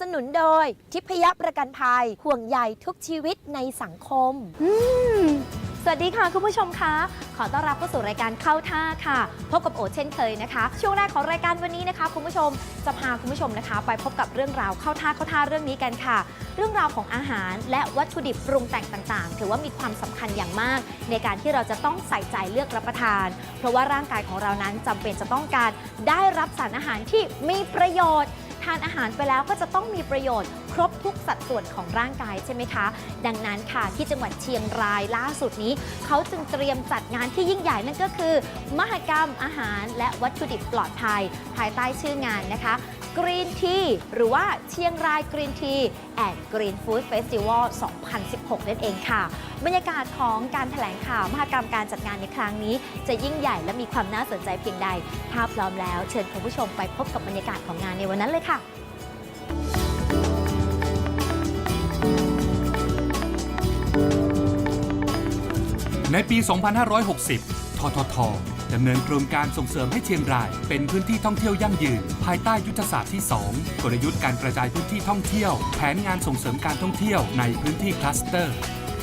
สนุนโดย ทิพยประกันภัย ห่วงใยทุกชีวิตในสังคมอืมสวัสดีค่ะ คุณผู้ชมคะ ขอต้อนรับเข้าสู่รายการเข้าท่าค่ะ พบกับโอเช่นเคยนะคะ ช่วงแรกของรายการวันนี้นะคะ คุณผู้ชมจะพาคุณผู้ชมนะคะ ไปพบกับเรื่องราวเข้าท่าเข้าท่าเรื่องนี้กันค่ะ เรื่องราวของอาหารและวัตถุดิบปรุงแต่งต่างๆ ถือว่ามีความสำคัญอย่างมาก ในการที่เราจะต้องใส่ใจเลือกรับประทาน เพราะว่าร่างกายของเรานั้นจำเป็นจะต้องการได้รับสารอาหารที่มีประโยชน์ ทานอาหารไปแล้วก็จะต้องมีประโยชน์ ครบทุกสัดส่วนของร่างกายใช่ไหมคะ ดังนั้นค่ะที่จังหวัดเชียงรายล่าสุดนี้ เขาจึงเตรียมจัดงานที่ยิ่งใหญ่นั่นก็คือ มหกรรมอาหารและวัตถุดิบปลอดภัย ภายใต้ชื่องานนะคะ Green Tea หรือว่าเชียงราย Green Tea and Green Food Festival 2016 นั่นเองค่ะ บรรยากาศของการแถลงข่าวมหกรรมการจัดงานในครั้งนี้ จะยิ่งใหญ่และมีความน่าสนใจเพียงใด ถ้าพร้อมแล้วเชิญคุณผู้ชมไปพบกับบรรยากาศของงานในวันนั้นเลยค่ะในปี 2560 ททท ดำเนินโครงการส่งเสริมให้เชียงราย เป็นพื้นที่ท่องเที่ยวยั่งยืน ภายใต้ยุทธศาสตร์ที่ 2 กลยุทธ์การกระจายพื้นที่ท่องเที่ยว แผนงานส่งเสริมการท่องเที่ยวในพื้นที่คลัสเตอร์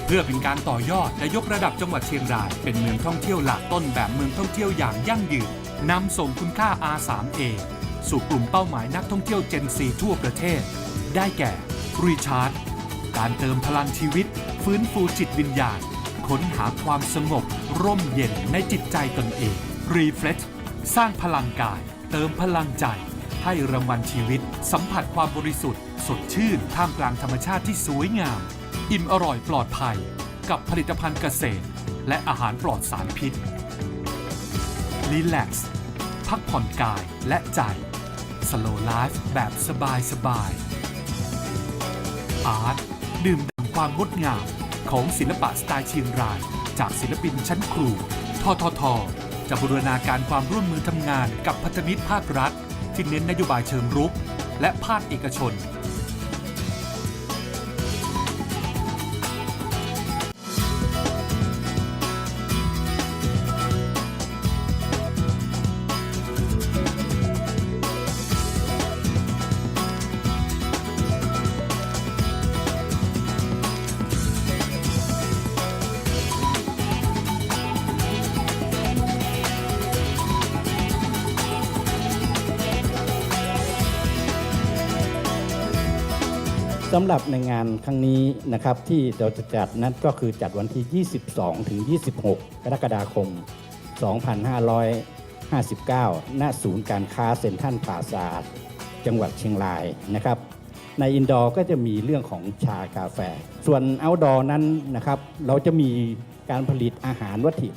เพื่อเป็นการต่อยอดและยกระดับจังหวัดเชียงราย เป็นเมืองท่องเที่ยวหลักต้นแบบเมืองท่องเที่ยวอย่างยั่งยืนนำส่งคุณค่า R3A สู่กลุ่มเป้าหมายนักท่องเที่ยว Gen 4ทั่วประเทศ ได้แก่รีชาร์ดการเติมพลังชีวิต ฟื้นฟูจิตวิญญาณ ค้นหาความสงบ ร่มเย็นในจิตใจตนเอง Reflect สร้างพลังกาย เติมพลังใจ ให้รางวัลชีวิต สัมผัสความบริสุทธิ์ สดชื่น ท่ามกลางธรรมชาติที่สวยงาม อิ่มอร่อยปลอดภัย กับผลิตภัณฑ์เกษตร และอาหารปลอดสารพิษ Relax พักผ่อนกายและใจ Slow Life แบบสบายๆอาร์ตดื่มด่ำความงดงาม ของศิลปะสไตล์เชียงราย จากศิลปินชั้นครูททท จะบูรณาการความร่วมมือทำงานกับพัฒนิตรภาครัฐ ที่เน้นนโยบายเชิงรุก และภาคเอกชน สำหรับในงานครั้งนี้นะครับที่เราจะจัดนั้นก็คือจัดวันที่ 22 ถึง 26 กรกฎาคม 2559 ณ ศูนย์การค้าเซ็นทรัลพลาซาจังหวัดเชียงรายนะครับ ในอินดอร์ก็จะมีเรื่องของชากาแฟ ส่วนเอาดอร์นั้นนะครับ เราจะมีการผลิตอาหารวัตถุ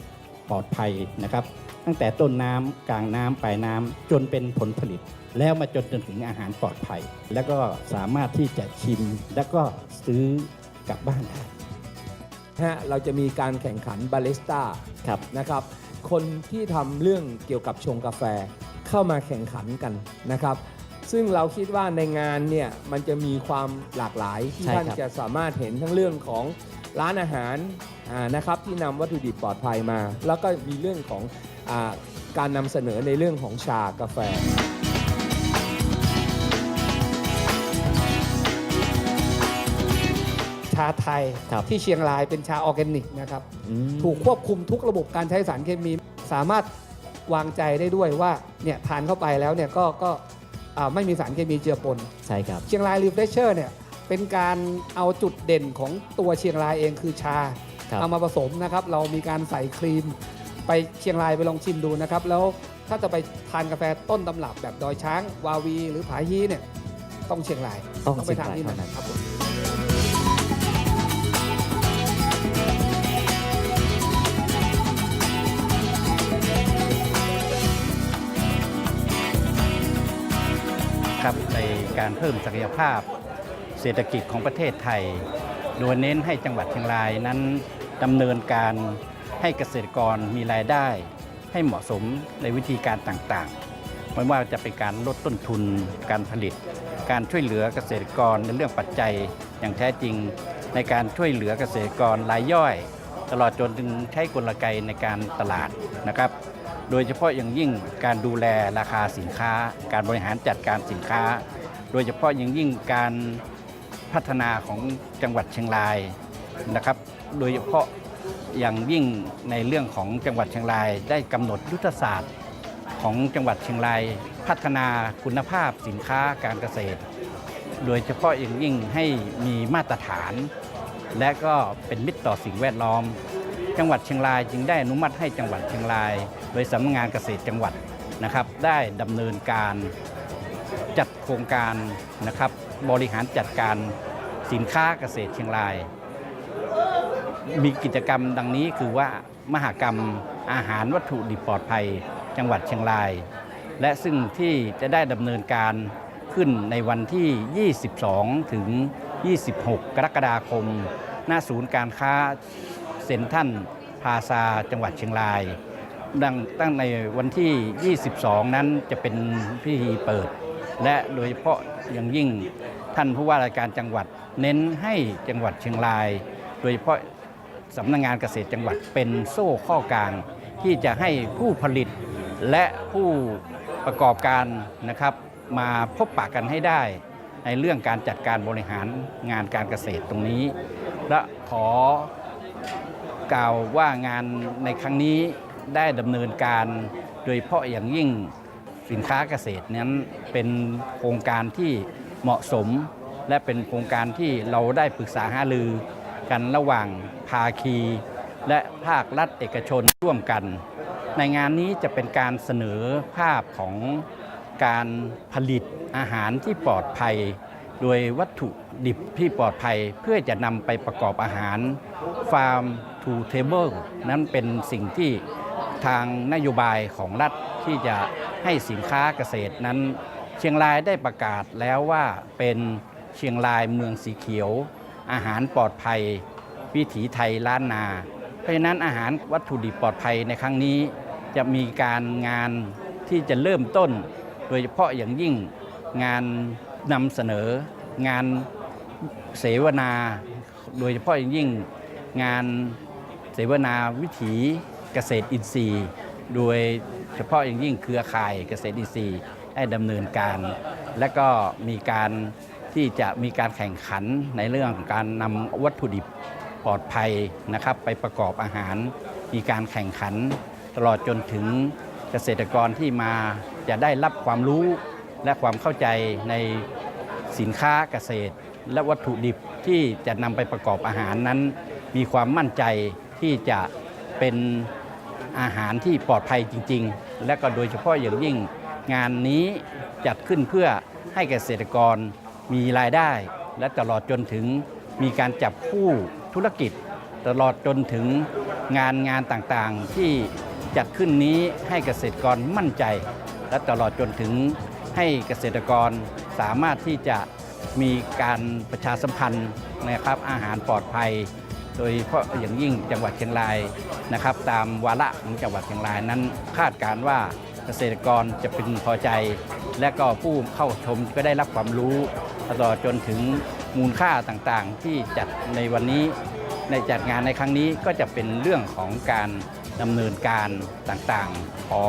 ปลอดภัยนะครับ ตั้งแต่ต้นน้ำกลางน้ำปลายน้ำจนเป็นผลผลิต แล้วมาจนจนถึงอาหารปลอดภัย แล้วก็สามารถที่จะชิมแล้วก็ซื้อกลับบ้านได้ฮะเราจะมีการแข่งขันบาริสต้าครับนะครับ คนที่ทำเรื่องเกี่ยวกับชงกาแฟเข้ามาแข่งขันกันนะครับ ซึ่งเราคิดว่าในงานเนี่ยมันจะมีความหลากหลายที่ใช่ท่านครับจะสามารถเห็นทั้งเรื่องของ ร้านอาหารอ่านะครับที่นำวัตถุดิบปลอดภัยมา แล้วก็มีเรื่องของอาการนำเสนอในเรื่องของชากาแฟชาไทยครับที่เชียงรายเป็นชาออร์แกนิกนะครับ ถูกควบคุมทุกระบบการใช้สารเคมี สามารถวางใจได้ด้วยว่าเนี่ยทานเข้าไปแล้วเนี่ยก็ก็อ่าไม่มีสารเคมีเจือปนใช่ครับเชียงรายรีเฟรชเชอร์เนี่ย เป็นการเอาจุดเด่นของตัวเชียงรายเองคือชา ครับ เอามาผสมนะครับ เรามีการใส่ครีม ไปเชียงรายไปลองชิมดูนะครับ แล้วถ้าจะไปทานกาแฟต้นตำรับแบบดอยช้าง วาวี หรือผาฮีเนี่ยต้องเชียงรายต้องไปทานที่เชียงรายนั่นเท่านั้น ครับผม ครับในการเพิ่มศักยภาพ เศรษฐกิจของประเทศไทย โดยเน้นให้จังหวัดเชียงรายนั้นดำเนินการให้เกษตรกรมีรายได้ ให้เหมาะสมในวิธีการต่างๆ ไม่ว่าจะเป็นการลดต้นทุนการผลิต การช่วยเหลือเกษตรกรในเรื่องปัจจัยอย่างแท้จริง ในการช่วยเหลือเกษตรกรรายย่อย ตลอดจนถึงใช้กลไกในการตลาดนะครับ โดยเฉพาะอย่างยิ่งการดูแลราคาสินค้า การบริหารจัดการสินค้า โดยเฉพาะอย่างยิ่งการ พัฒนาของจังหวัดเชียงรายนะครับ โดยเฉพาะอย่างยิ่งในเรื่องของจังหวัดเชียงราย ได้กำหนดยุทธศาสตร์ของจังหวัดเชียงราย พัฒนาคุณภาพสินค้าการเกษตร โดยเฉพาะอย่างยิ่งให้มีมาตรฐาน และก็เป็นมิตรต่อสิ่งแวดล้อม จังหวัดเชียงรายจึงได้อนุมัติให้จังหวัดเชียงราย โดยสำนักงานเกษตรจังหวัดนะครับ ได้ดำเนินการจัดโครงการนะครับ บริหารจัดการสินค้าเกษตรเชียงราย มีกิจกรรมดังนี้คือว่ามหกรรมอาหารวัตถุดิบปลอดภัยจังหวัดเชียงราย และซึ่งที่จะได้ดำเนินการขึ้นในวันที่ 22 ถึง 26 กรกฎาคม หน้าศูนย์การค้าเซ็นทัลพาซาจังหวัดเชียงราย ดังตั้งในวันที่ 22 นั้นจะเป็นพิธีเปิด และโดยเฉพาะ อย่างยิ่งท่านผู้ว่าราชการจังหวัด เน้นให้จังหวัดเชียงราย โดยเฉพาะสำนักงงานเกษตรจังหวัดเป็นโซ่ข้อกลาง ที่จะให้ผู้ผลิตและผู้ประกอบการนะครับมาพบปะกันให้ได้ ในเรื่องการจัดการบริหารงานการเกษตรตรงนี้ และขอกล่าวว่างานในครั้งนี้ได้ดำเนินการ โดยเฉพาะอย่างยิ่ง สินค้าเกษตรนั้นเป็นโครงการที่เหมาะสม และเป็นโครงการที่เราได้ปรึกษาหารือกันระหว่างภาคี และภาครัฐเอกชนร่วมกัน ในงานนี้จะเป็นการเสนอภาพของการผลิตอาหารที่ปลอดภัย โดยวัตถุดิบที่ปลอดภัยเพื่อจะนำไปประกอบอาหาร Farm to Table นั้นเป็นสิ่งที่ทางนโยบายของรัฐ ที่จะให้สินค้าเกษตรนั้น เชียงรายได้ประกาศแล้วว่าเป็นเชียงรายเมืองสีเขียว อาหารปลอดภัย วิถีไทยล้านนา เพราะฉะนั้นอาหารวัตถุดิบปลอดภัยในครั้งนี้ จะมีการงานที่จะเริ่มต้น โดยเฉพาะอย่างยิ่งงานนำเสนอ งานเสวนา โดยเฉพาะอย่างยิ่งงานเสวนาวิถีเกษตรอินทรีย์ โดยเฉพาะอย่างยิ่งเครือข่ายเกษตรอินทรีย์ให้ดำเนินการ และก็มีการที่จะมีการแข่งขันในเรื่องของการนำวัตถุดิบปลอดภัยนะครับไปประกอบอาหาร มีการแข่งขัน ตลอดจนถึงเกษตรกรที่มาจะได้รับความรู้และความเข้าใจในสินค้าเกษตร และวัตถุดิบที่จะนำไปประกอบอาหารนั้น มีความมั่นใจที่จะเป็น อาหารที่ปลอดภัยจริง ๆ และก็โดยเฉพาะอย่างยิ่ง งานนี้จัดขึ้นเพื่อให้เกษตรกรมีรายได้ และตลอดจนถึงมีการจับคู่ธุรกิจ ตลอดจนถึงงานงานต่างๆ ที่จัดขึ้นนี้ให้เกษตรกรมั่นใจ และตลอดจนถึงให้เกษตรกรสามารถที่จะมีการประชาสัมพันธ์นะครับอาหารปลอดภัย โดยเฉพาะอย่างยิ่งจังหวัดเชียงรายนะครับ ตามวาระของจังหวัดเชียงรายนั้นคาดการว่าเกษตรกรจะพึงพอใจ และก็ผู้เข้าชมก็ได้รับความรู้ตลอดจนถึงมูลค่าต่างๆ ที่จัดในวันนี้ในจัดงานในครั้งนี้ก็จะเป็นเรื่องของการดำเนินการต่างๆ ขอ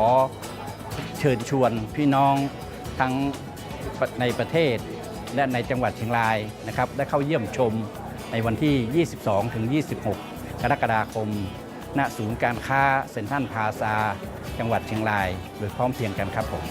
เชิญชวนพี่น้องทั้งในประเทศและในจังหวัดเชียงรายนะครับ ได้เข้าเยี่ยมชม ในวันที่ 22 ถึง 26 กรกฎาคม ณ ศูนย์การค้าเซ็นทรัลพาซา จังหวัดเชียงราย โดยพร้อมเพรียงกันครับผม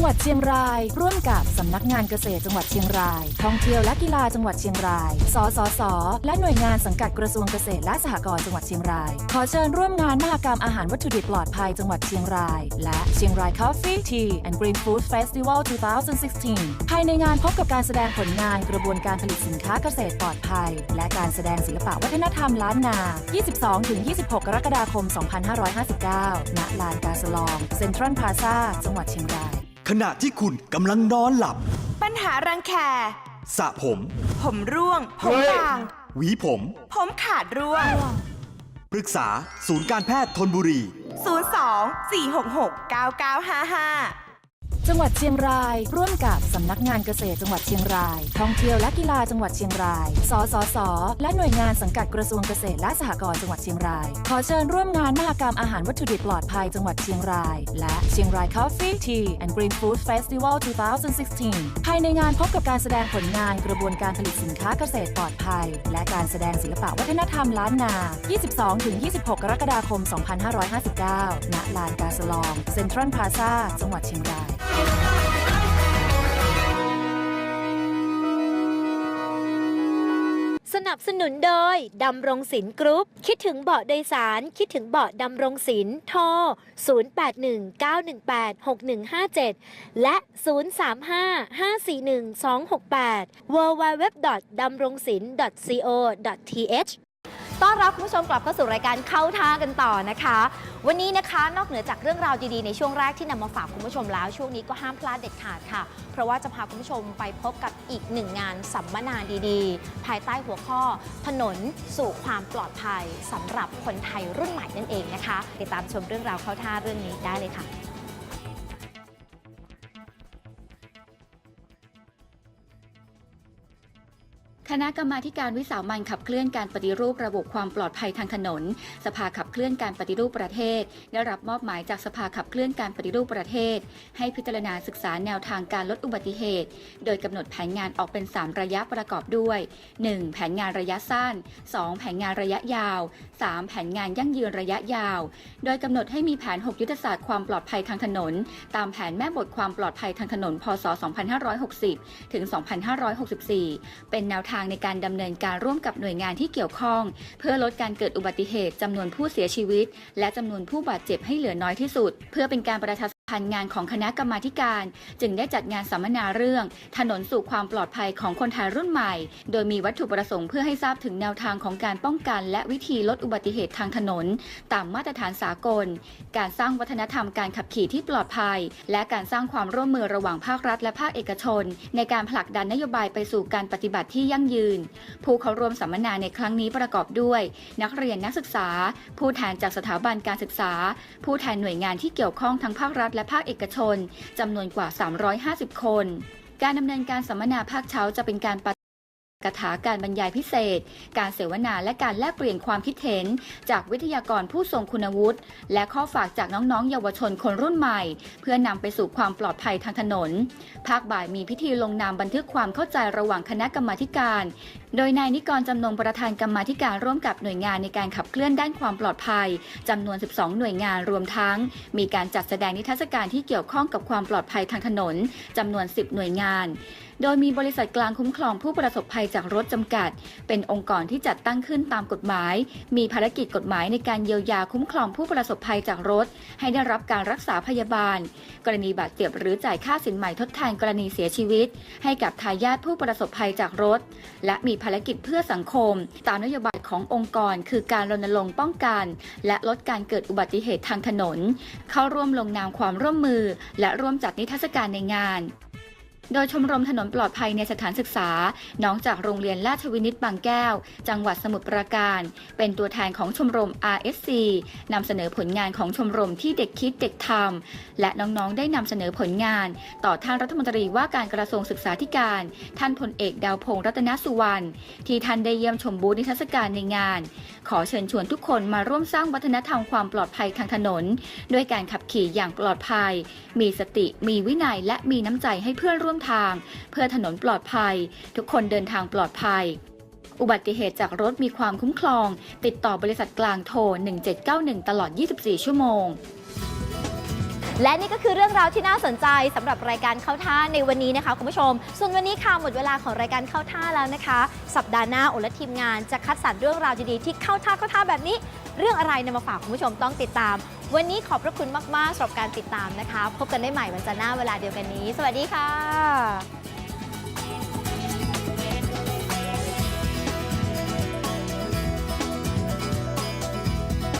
งหวัดเชียงราย ร่วมกับสำนักงานเกษตรจังหวัดเชียงราย ท่องเที่ยวและกีฬาจังหวัดเชียงราย สสส และหน่วยงานสังกัดกระทรวงเกษตรและสหกรณ์จังหวัดเชียงราย ขอเชิญร่วมงานมหกรรมอาหารวัตถุดิบปลอดภัยจังหวัดเชียงราย และเชียงราย Coffee Tea and Green Food Festival 2016 ภายในงานพบกับการแสดงผลงานกระบวนการผลิตสินค้าเกษตรปลอดภัย และการแสดงศิลปะวัฒนธรรมล้านนา 22-26 กรกฎาคม 2559 ณ ลานกาสลอง เซ็นทรัลพลาซาจังหวัดเชียงราย ขณะที่คุณกำลังนอนหลับปัญหารังแค สระผม ผมร่วง ผมบาง หวีผม ผมขาดร่วง ปรึกษาศูนย์การแพทย์ทนบุรี 02 466 9955 จังหวัดเชียงราย ร่วมกับสำนักงานเกษตรจังหวัดเชียงราย ท่องเที่ยวและกีฬาจังหวัดเชียงราย สสส และหน่วยงานสังกัดกระทรวงเกษตรและสหกรณ์จังหวัดเชียงราย ขอเชิญร่วมงานมหกรรมอาหารวัตถุดิบปลอดภัยจังหวัดเชียงราย และเชียงราย Coffee Tea and Green Food Festival 2016 ภายในงานพบกับการแสดงผลงานกระบวนการผลิตสินค้าเกษตรปลอดภัย และการแสดงศิลปะวัฒนธรรมล้านนา 22-26 กรกฎาคม 2559 ณ ลานกาสลอง เซ็นทรัลพลาซ่า จังหวัดเชียงราย สนับสนุนโดย ดำรงศิลป์กรุ๊ป คิดถึงเบาะโดยสาร คิดถึงเบาะดำรงศิลป์โทร 0819186157 และ 035541268 www. ดำรงศิลป์ co.th ต้อนรับคุณผู้ชมกลับเข้าสู่รายการเข้าท่ากันต่อนะคะ วันนี้นะคะนอกเหนือจากเรื่องราวดีๆ ในช่วงแรกที่นำมาฝากคุณผู้ชมแล้ว ช่วงนี้ก็ห้ามพลาดเด็ดขาดค่ะ เพราะว่าจะพาคุณผู้ชมไปพบกับอีกหนึ่งงานสัมมนาดีๆ ภายใต้หัวข้อ ถนนสู่ความปลอดภัยสำหรับคนไทยรุ่นใหม่นั่นเองนะคะติดตามชมเรื่องราวเข้าท่าเรื่องนี้ได้เลยค่ะ คณะกรรมาการวิสามันขับเคลื่อนการปฏิรูประบบความปลอดภัยทางถนน สภาขับเคลื่อนการปฏิรูปประเทศ ได้รับมอบหมายจากสภาขับเคลื่อนการปฏิรูปประเทศ ให้พิจารณาศึกษาแนวทางการลดอุบัติเหตุ โดยกำหนดแผนงานออกเป็น 3 ระยะประกอบด้วย 1. แผนงานระยะสั้น 2. แผนงานระยะยาว 3. แผนงานยั่งยืนระยะยาว โดยกำหนดให้มีแผน 6 ยุทธศาสตร์ความปลอดภัยทางถนน ตามแผนแม่บทความปลอดภัยทางถนน พศ 2560 ถึง 2564 เป็นแนวทางในการดำเนินการร่วมกับหน่วยงานที่เกี่ยวข้อง เพื่อลดการเกิดอุบัติเหตุจำนวนผู้เสียชีวิต และจำนวนผู้บาดเจ็บให้เหลือน้อยที่สุด เพื่อเป็นการประชาสัม พันธ์งานของคณะกรรมาการ จึงได้จัดงานสัมมนาเรื่อง ถนนสู่ความปลอดภัยของคนไทยรุ่นใหม่ โดยมีวัตถุประสงค์เพื่อให้ทราบถึงแนวทางของการป้องกันและวิธีลดอุบัติเหตุทางถนน ตามมาตรฐานสากล การสร้างวัฒนธรรมการขับขี่ที่ปลอดภัย และการสร้างความร่วมมือระหว่างภาครัฐและภาคเอกชน ในการผลักดันนโยบายไปสู่การปฏิบัติที่ยั่งยืน ผู้เข้าร่วมสัมมนาในครั้งนี้ประกอบด้วย นักเรียนนักศึกษา ผู้แทนจากสถาบันการศึกษา ผู้แทนหน่วยงานที่เกี่ยวข้องทั้งภาครัฐและภาคเอกชนจำนวนกว่า 350 คน การดำเนินการสัมมนาภาคเช้าจะเป็นการป กถาการบรรยายพิเศษ การเสวนาและการแลกเปลี่ยนความคิดเห็น จากวิทยากรผู้ทรงคุณวุฒิ และข้อฝากจากน้องๆ เยาวชนคนรุ่นใหม่ เพื่อนำไปสู่ความปลอดภัยทางถนน ภาคบ่ายมีพิธีลงนามบันทึกความเข้าใจระหว่างคณะกรรมาการ โดยนายนิกรจำนงประธานกรรมาการร่วมกับหน่วยงานในการขับเคลื่อนด้านความปลอดภัยจำนวน 12 หน่วยงานรวมทั้ง มีการจัดแสดงนิทรรศการที่เกี่ยวข้องกับความปลอดภัยทางถนนจำนวน 10 หน่วยงาน โดยมีบริษัทกลางคุ้มครองผู้ประสบภัยจากรถจำกัด เป็นองค์กรที่จัดตั้งขึ้นตามกฎหมาย มีภารกิจกฎหมายในการเยียวยาคุ้มครองผู้ประสบภัยจากรถ ให้ได้รับการรักษาพยาบาล กรณีบาดเจ็บหรือจ่ายค่าสินใหม่ทดแทนกรณีเสียชีวิต ให้กับทายาทผู้ประสบภัยจากรถ และมีภารกิจเพื่อสังคม ตามนโยบายขององค์กร คือการรณรงค์ป้องกัน และลดการเกิดอุบัติเหตุทางถนน เข้าร่วมลงนามความร่วมมือ และร่วมจัดนิทรรศการในงาน โดยชมรมถนนปลอดภัยในสถานศึกษา น้องจากโรงเรียนราชวินิตบางแก้ว จังหวัดสมุทรปราการ เป็นตัวแทนของชมรม RSC นำเสนอผลงานของชมรมที่เด็กคิดเด็กทำและน้องๆ ได้นำเสนอผลงาน ต่อท่านรัฐมนตรีว่าการกระทรวงศึกษาธิการ ท่านพลเอกดาวพงษ์รัตนสุวรรณที่ท่านได้เยี่ยมชมบูธนิทรรศการในงาน ขอเชิญชวนทุกคนมาร่วมสร้างวัฒนธรรมความปลอดภัยทางถนน ด้วยการขับขี่อย่างปลอดภัย มีสติ มีวินัยและมีน้ำใจให้เพื่อนร่วมทาง เพื่อถนนปลอดภัย ทุกคนเดินทางปลอดภัย อุบัติเหตุจากรถมีความคุ้มครอง ติดต่อบริษัทกลางโทร 1791 ตลอด 24 ชั่วโมงและนี่ก็คือเรื่องราวที่น่าสนใจสำหรับรายการเข้าท่าในวันนี้นะคะคุณผู้ชม ส่วนวันนี้ค่ะหมดเวลาของรายการเข้าท่าแล้วนะคะ สัปดาห์หน้าโอและทีมงานจะคัดสรรเรื่องราวดีๆที่เข้าท่าเข้าท่าแบบนี้ เรื่องอะไรนำมาฝากคุณผู้ชมต้องติดตาม วันนี้ขอบพระคุณมากๆสำหรับการติดตามนะคะ พบกันได้ใหม่วันจันทร์หน้าเวลาเดียวกันนี้ สวัสดีค่ะ